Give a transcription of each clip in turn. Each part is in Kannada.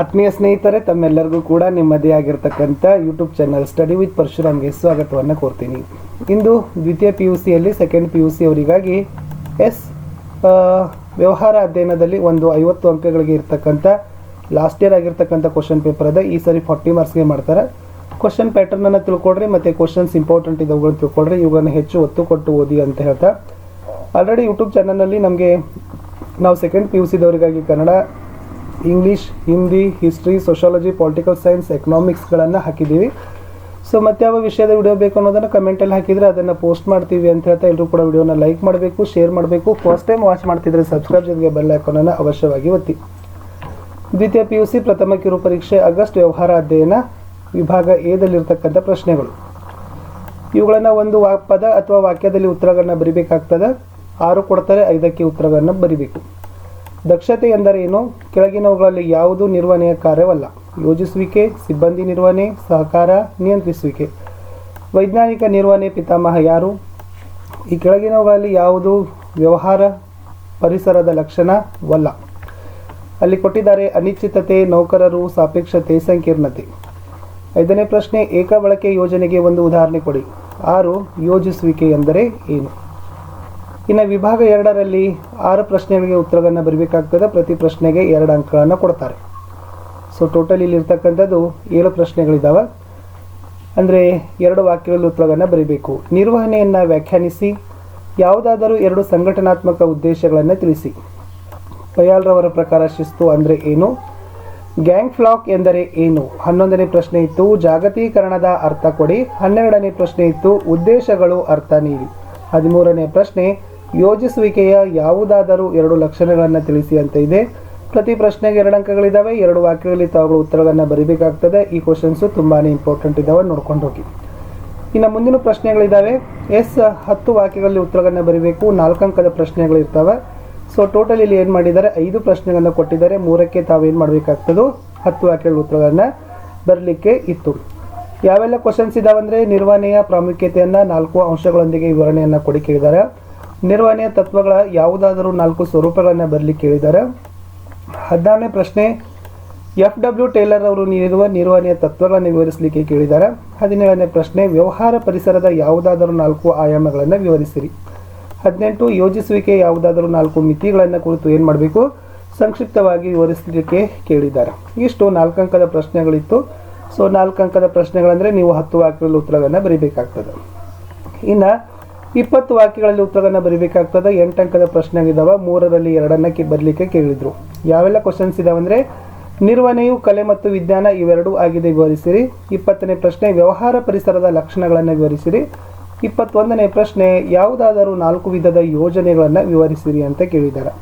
ಆತ್ಮೀಯ ಸ್ನೇಹಿತರೆ, ತಮ್ಮೆಲ್ಲರಿಗೂ ಕೂಡ ನಿಮ್ಮದೇ ಆಗಿರ್ತಕ್ಕಂಥ ಯೂಟ್ಯೂಬ್ ಚಾನಲ್ ಸ್ಟಡಿ ವಿತ್ ಪರಶುರಾಮ್ಗೆ ಸ್ವಾಗತವನ್ನು ಕೋರ್ತೀನಿ. ಇಂದು ದ್ವಿತೀಯ ಪಿ ಯು ಸಿಯಲ್ಲಿ ಸೆಕೆಂಡ್ ಪಿ ಯು ಸಿ ಅವರಿಗಾಗಿ ಎಸ್ ವ್ಯವಹಾರ ಅಧ್ಯಯನದಲ್ಲಿ ಒಂದು ಐವತ್ತು ಅಂಕಗಳಿಗೆ ಇರ್ತಕ್ಕಂಥ ಲಾಸ್ಟ್ ಇಯರ್ ಆಗಿರ್ತಕ್ಕಂಥ ಕ್ವಶನ್ ಪೇಪರ್ ಅದ. ಈ ಸರಿ ಫಾರ್ಟಿ ಮಾರ್ಕ್ಸ್ಗೆ ಮಾಡ್ತಾರೆ. ಕ್ವಶನ್ ಪ್ಯಾಟರ್ನನ್ನು ತಿಳ್ಕೊಡ್ರಿ, ಮತ್ತು ಕ್ವಶನ್ಸ್ ಇಂಪಾರ್ಟೆಂಟ್ ಇದ್ದವುಗಳನ್ನ ತಿಳ್ಕೊಡ್ರಿ. ಇವುಗಳನ್ನು ಹೆಚ್ಚು ಒತ್ತು ಕೊಟ್ಟು ಓದಿ ಅಂತ ಹೇಳ್ತಾ. ಆಲ್ರೆಡಿ ಯೂಟ್ಯೂಬ್ ಚಾನಲ್ನಲ್ಲಿ ನಮಗೆ, ನಾವು second P U ಸಿದವರಿಗಾಗಿ Kannada English Hindi history sociology political science ಎಕನಾಮಿಕ್ಸ್ಗಳನ್ನು ಹಾಕಿದ್ದೀವಿ. ಸೊ ಮತ್ತೆ ಯಾವ ವಿಷಯದ ವಿಡಿಯೋ ಬೇಕು ಅನ್ನೋದನ್ನು ಕಮೆಂಟಲ್ಲಿ ಹಾಕಿದರೆ ಅದನ್ನು ಪೋಸ್ಟ್ ಮಾಡ್ತೀವಿ ಅಂತ ಹೇಳ್ತಾ ಎಲ್ಲರೂ ಕೂಡ ವಿಡಿಯೋನ ಲೈಕ್ ಮಾಡಬೇಕು ಶೇರ್ ಮಾಡಬೇಕು. ಫಸ್ಟ್ ಟೈಮ್ ವಾಚ್ ಮಾಡ್ತಿದ್ರೆ ಸಬ್ಸ್ಕ್ರೈಬ್ ಜೊತೆಗೆ ಬೆಲ್ ಐಕಾನನ್ನು ಅವಶ್ಯವಾಗಿ ಒತ್ತಿ. ದ್ವಿತೀಯ ಪಿ ಯು ಸಿ ಪ್ರಥಮ ಕಿರು ಪರೀಕ್ಷೆ ಆಗಸ್ಟ್ ವ್ಯವಹಾರ ಅಧ್ಯಯನ ವಿಭಾಗ ಎದಲ್ಲಿರ್ತಕ್ಕಂಥ ಪ್ರಶ್ನೆಗಳು. ಇವುಗಳನ್ನು ಒಂದು ವಾ ಪದ ಅಥವಾ ವಾಕ್ಯದಲ್ಲಿ ಉತ್ತರಗಳನ್ನ ಬರಿಬೇಕಾಗ್ತದೆ? ಆರು ಕೊಡ್ತಾರೆ, ಐದಕ್ಕೆ ಉತ್ತರಗಳನ್ನು ಬರಿಬೇಕು. ದಕ್ಷತೆ ಎಂದರೇನು ಕೆಳಗಿನವುಗಳಲ್ಲಿ ಯಾವುದು ನಿರ್ವಹಣೆಯ ಕಾರ್ಯವಲ್ಲ. ಯೋಜಿಸುವಿಕೆ, ಸಿಬ್ಬಂದಿ ನಿರ್ವಹಣೆ, ಸಹಕಾರ ನಿಯಂತ್ರಿಸುವಿಕೆ. ವೈಜ್ಞಾನಿಕ ನಿರ್ವಹಣೆ ಪಿತಾಮಹ ಯಾರು? ಈ ಕೆಳಗಿನವುಗಳಲ್ಲಿ ಯಾವುದು? ವ್ಯವಹಾರ, ಪರಿಸರದ ಲಕ್ಷಣವಲ್ಲ ಅಲ್ಲಿ ಕೊಟ್ಟಿದ್ದಾರೆ ಅನಿಶ್ಚಿತತೆ, ನೌಕರರು, ಸಾಪೇಕ್ಷತೆ, ಸಂಕೀರ್ಣತೆ. ಐದನೇ ಪ್ರಶ್ನೆ ಏಕ ಬಳಕೆ ಯೋಜನೆಗೆ ಒಂದು ಉದಾಹರಣೆ ಕೊಡಿ. ಆರು, ಯೋಜಿಸುವಿಕೆ ಎಂದರೆ ಏನು? ಇನ್ನು ವಿಭಾಗ ಎರಡರಲ್ಲಿ ಆರು ಪ್ರಶ್ನೆಗಳಿಗೆ ಉತ್ತರಗಳನ್ನು ಬರಬೇಕಾಗ್ತದೆ. ಪ್ರತಿ ಪ್ರಶ್ನೆಗೆ ಎರಡು ಅಂಕಗಳನ್ನು ಕೊಡ್ತಾರೆ. ಸೊ ಟೋಟಲ್ ಇಲ್ಲಿರ್ತಕ್ಕಂಥದ್ದು ಏಳು ಪ್ರಶ್ನೆಗಳಿದ್ದಾವೆ ಅಂದರೆ ಎರಡು ವಾಕ್ಯಗಳಲ್ಲಿ ಉತ್ತರಗಳನ್ನು ಬರೀಬೇಕು. ನಿರ್ವಹಣೆಯನ್ನು ವ್ಯಾಖ್ಯಾನಿಸಿ, ಯಾವುದಾದರೂ ಎರಡು ಸಂಘಟನಾತ್ಮಕ ಉದ್ದೇಶಗಳನ್ನು ತಿಳಿಸಿ. ಪಯಾಲ್ರವರ ಪ್ರಕಾರ ಶಿಸ್ತು ಅಂದರೆ ಏನು? ಗ್ಯಾಂಗ್ ಫ್ಲಾಕ್ ಎಂದರೆ ಏನು? ಹನ್ನೊಂದನೇ ಪ್ರಶ್ನೆ ಇತ್ತು, ಜಾಗತೀಕರಣದ ಅರ್ಥ ಕೊಡಿ. ಹನ್ನೆರಡನೇ ಪ್ರಶ್ನೆ ಇತ್ತು, ಉದ್ದೇಶಗಳು ಅರ್ಥ ನೀಡಿ. ಹದಿಮೂರನೇ ಪ್ರಶ್ನೆ ಯೋಜಿಸುವಿಕೆಯ ಯಾವುದಾದರೂ ಎರಡು ಲಕ್ಷಣಗಳನ್ನು ತಿಳಿಸಿ ಅಂತ ಇದೆ. ಪ್ರತಿ ಪ್ರಶ್ನೆಗೆ ಎರಡು ಅಂಕಗಳಿದ್ದಾವೆ ಎರಡು ವಾಕ್ಯಗಳಲ್ಲಿ ತಾವುಗಳು ಉತ್ತರಗಳನ್ನು ಬರೀಬೇಕಾಗ್ತದೆ. ಈ ಕ್ವಶನ್ಸು ತುಂಬಾ ಇಂಪಾರ್ಟೆಂಟ್ ಇದ್ದಾವೆ ನೋಡ್ಕೊಂಡು ಹೋಗಿ. ಇನ್ನು ಮುಂದಿನ ಪ್ರಶ್ನೆಗಳಿದ್ದಾವೆ ಎಸ್ ಹತ್ತು ವಾಕ್ಯಗಳಲ್ಲಿ ಉತ್ತರಗಳನ್ನು ಬರೀಬೇಕು. ನಾಲ್ಕು ಅಂಕದ ಪ್ರಶ್ನೆಗಳಿರ್ತವೆ ಸೊ ಟೋಟಲ್ ಇಲ್ಲಿ ಏನು ಮಾಡಿದ್ದಾರೆ? ಐದು ಪ್ರಶ್ನೆಗಳನ್ನು ಕೊಟ್ಟಿದ್ದಾರೆ. ಮೂರಕ್ಕೆ ಏನು ಮಾಡಬೇಕಾಗ್ತದೋ ಹತ್ತು ವಾಕ್ಯಗಳ ಉತ್ತರಗಳನ್ನು ಬರಲಿಕ್ಕೆ ಇತ್ತು. ಯಾವೆಲ್ಲ ಕ್ವಶನ್ಸ್ ಇದಾವಂದರೆ ನಿರ್ವಹಣೆಯ ಪ್ರಾಮುಖ್ಯತೆಯನ್ನು ನಾಲ್ಕು ಅಂಶಗಳೊಂದಿಗೆ ವಿವರಣೆಯನ್ನು ಕೊಡಿ ಕೇಳಿದ್ದಾರೆ ನಿರ್ವಹಣೆಯ ತತ್ವಗಳ ಯಾವುದಾದರೂ ನಾಲ್ಕು ಸ್ವರೂಪಗಳನ್ನು ಬರಲಿ ಕೇಳಿದ್ದಾರೆ ಹದಿನಾರನೇ ಪ್ರಶ್ನೆ, ಎಫ್ ಡಬ್ಲ್ಯೂ ಟೇಲರ್ ಅವರು ನೀಡಿರುವ ನಿರ್ವಹಣೆಯ ತತ್ವಗಳನ್ನು ವಿವರಿಸಲಿಕ್ಕೆ ಕೇಳಿದ್ದಾರೆ. ಹದಿನೇಳನೇ ಪ್ರಶ್ನೆ, ವ್ಯವಹಾರ ಪರಿಸರದ ಯಾವುದಾದರೂ ನಾಲ್ಕು ಆಯಾಮಗಳನ್ನು ವಿವರಿಸಿರಿ. ಹದಿನೆಂಟು, ಯೋಜಿಸುವಿಕೆ ಯಾವುದಾದರೂ ನಾಲ್ಕು ಮಿತಿಗಳನ್ನು ಕುರಿತು ಏನು ಮಾಡಬೇಕು? ಸಂಕ್ಷಿಪ್ತವಾಗಿ ವಿವರಿಸಲಿಕ್ಕೆ ಕೇಳಿದ್ದಾರೆ. ಇಷ್ಟು ನಾಲ್ಕು ಅಂಕದ ಪ್ರಶ್ನೆಗಳಿತ್ತು. ಸೊ ನಾಲ್ಕು ಅಂಕದ ಪ್ರಶ್ನೆಗಳಂದರೆ ನೀವು ಹತ್ತು ವಾಕ್ಯಗಳ ಉತ್ತರಗಳನ್ನು ಬರೀಬೇಕಾಗ್ತದೆ. ಇನ್ನು ಇಪ್ಪತ್ತು ವಾಕ್ಯಗಳಲ್ಲಿ ಉತ್ತರಗಳನ್ನು ಬರೀಬೇಕಾಗ್ತದೆ. ಎಂಟು ಅಂಕದ ಪ್ರಶ್ನೆಗಳಿದ್ದಾವೆ ಮೂರರಲ್ಲಿ ಎರಡನ್ನಕ್ಕೆ ಬರಲಿಕ್ಕೆ ಕೇಳಿದರು. ಯಾವೆಲ್ಲ ಕ್ವಶನ್ಸ್ ಇದಾವಂದರೆ ನಿರ್ವಹಣೆಯು, ಕಲೆ ಮತ್ತು ವಿಜ್ಞಾನ ಇವೆರಡೂ ಆಗಿದೆ ವಿವರಿಸಿರಿ. ಇಪ್ಪತ್ತನೇ ಪ್ರಶ್ನೆ, ವ್ಯವಹಾರ ಪರಿಸರದ ಲಕ್ಷಣಗಳನ್ನು ವಿವರಿಸಿರಿ. ಇಪ್ಪತ್ತೊಂದನೇ ಪ್ರಶ್ನೆ, ಯಾವುದಾದರೂ ನಾಲ್ಕು ವಿಧದ ಯೋಜನೆಗಳನ್ನು ವಿವರಿಸಿರಿ ಅಂತ ಕೇಳಿದ್ದಾರೆ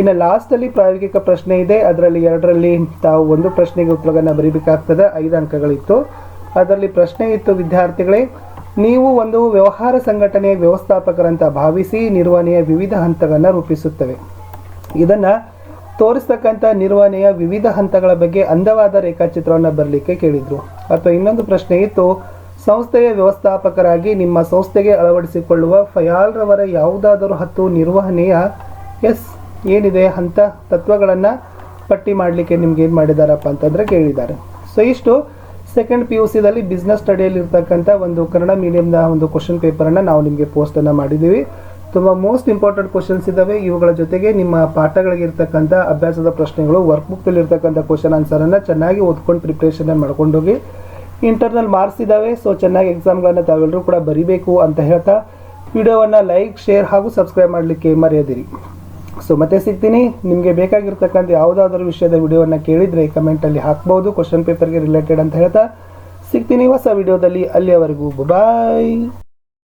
ಇನ್ನು ಲಾಸ್ಟಲ್ಲಿ ಪ್ರಾಯೋಗಿಕ ಪ್ರಶ್ನೆ ಇದೆ. ಅದರಲ್ಲಿ ಎರಡರಲ್ಲಿ ತಾವು ಒಂದು ಪ್ರಶ್ನೆಗೆ ಉತ್ತರಗಳನ್ನು ಬರೀಬೇಕಾಗ್ತದೆ. ಐದು ಅಂಕಗಳಿತ್ತು. ಅದರಲ್ಲಿ ಪ್ರಶ್ನೆ ಇತ್ತು, ವಿದ್ಯಾರ್ಥಿಗಳೇ ನೀವು ಒಂದು ವ್ಯವಹಾರ ಸಂಘಟನೆಯ ವ್ಯವಸ್ಥಾಪಕರಂತ ಭಾವಿಸಿ ನಿರ್ವಹಣೆಯ ವಿವಿಧ ಹಂತಗಳನ್ನು ರೂಪಿಸುತ್ತವೆ. ಇದನ್ನು ತೋರಿಸ್ತಕ್ಕಂಥ ನಿರ್ವಹಣೆಯ ವಿವಿಧ ಹಂತಗಳ ಬಗ್ಗೆ ಅಂದವಾದ ರೇಖಾಚಿತ್ರವನ್ನು ಬರಲಿಕ್ಕೆ ಕೇಳಿದರು. ಅಥವಾ ಇನ್ನೊಂದು ಪ್ರಶ್ನೆ ಇತ್ತು, ಸಂಸ್ಥೆಯ ವ್ಯವಸ್ಥಾಪಕರಾಗಿ ನಿಮ್ಮ ಸಂಸ್ಥೆಗೆ ಅಳವಡಿಸಿಕೊಳ್ಳುವ ಫಯಾಲ್ರವರ ಯಾವುದಾದರೂ ಹತ್ತು ನಿರ್ವಹಣೆಯ ಎಸ್ ಏನಿದೆ ಹಂತ ತತ್ವಗಳನ್ನು ಪಟ್ಟಿ ಮಾಡಲಿಕ್ಕೆ ನಿಮ್ಗೆ ಏನು ಮಾಡಿದಾರಪ್ಪ ಅಂತಂದರೆ ಕೇಳಿದ್ದಾರೆ. ಸೊ ಇಷ್ಟು ಸೆಕೆಂಡ್ ಪಿ ಯು ಸಿದಲ್ಲಿ ಬಿಸ್ನೆಸ್ ಸ್ಟಡಿಯಲ್ಲಿ ಇರ್ತಕ್ಕಂಥ ಒಂದು ಕನ್ನಡ ಮೀಡಿಯಮ್ನ ಒಂದು ಕ್ವಶನ್ ಪೇಪರನ್ನು ನಾವು ನಿಮಗೆ ಪೋಸ್ಟನ್ನು ಮಾಡಿದ್ದೀವಿ. ತುಂಬ ಮೋಸ್ಟ್ ಇಂಪಾರ್ಟೆಂಟ್ ಕ್ವಶನ್ಸ್ ಇದ್ದಾವೆ ಇವುಗಳ ಜೊತೆಗೆ ನಿಮ್ಮ ಪಾಠಗಳಿಗೆ ಇರ್ತಕ್ಕಂಥ ಅಭ್ಯಾಸದ ಪ್ರಶ್ನೆಗಳು ವರ್ಕ್ ಬುಕ್ದಲ್ಲಿ ಇರ್ತಕ್ಕಂಥ ಕ್ವಶನ್ ಆನ್ಸರನ್ನು ಚೆನ್ನಾಗಿ ಓದ್ಕೊಂಡು ಪ್ರಿಪ್ರೇಷನ್ ಮಾಡ್ಕೊಂಡೋಗಿ ಇಂಟರ್ನಲ್ ಮಾರ್ಕ್ಸ್ ಇದ್ದಾವೆ ಸೊ ಚೆನ್ನಾಗಿ ಎಕ್ಸಾಮ್ಗಳನ್ನು ತಾವೆಲ್ಲರೂ ಕೂಡ ಬರಿಬೇಕು ಅಂತ ಹೇಳ್ತಾ ವಿಡಿಯೋವನ್ನು ಲೈಕ್ ಶೇರ್ ಹಾಗೂ ಸಬ್ಸ್ಕ್ರೈಬ್ ಮಾಡಲಿಕ್ಕೆ ಮರೆಯದಿರಿ. ಸೊ ಮತ್ತೆ ಸಿಗ್ತೀನಿ. ನಿಮಗೆ ಬೇಕಾಗಿರ್ತಕ್ಕಂಥ ಯಾವುದಾದ್ರೂ ವಿಷಯದ ವಿಡಿಯೋವನ್ನು ಕೇಳಿದರೆ ಕಮೆಂಟಲ್ಲಿ ಹಾಕ್ಬೋದು ಕ್ವಶನ್ ಪೇಪರ್ಗೆ ರಿಲೇಟೆಡ್ ಅಂತ ಹೇಳ್ತಾ ಸಿಗ್ತೀನಿ. ಹೊಸ ವಿಡಿಯೋದಲ್ಲಿ ಅಲ್ಲಿಯವರೆಗೂ ಬಾಯ್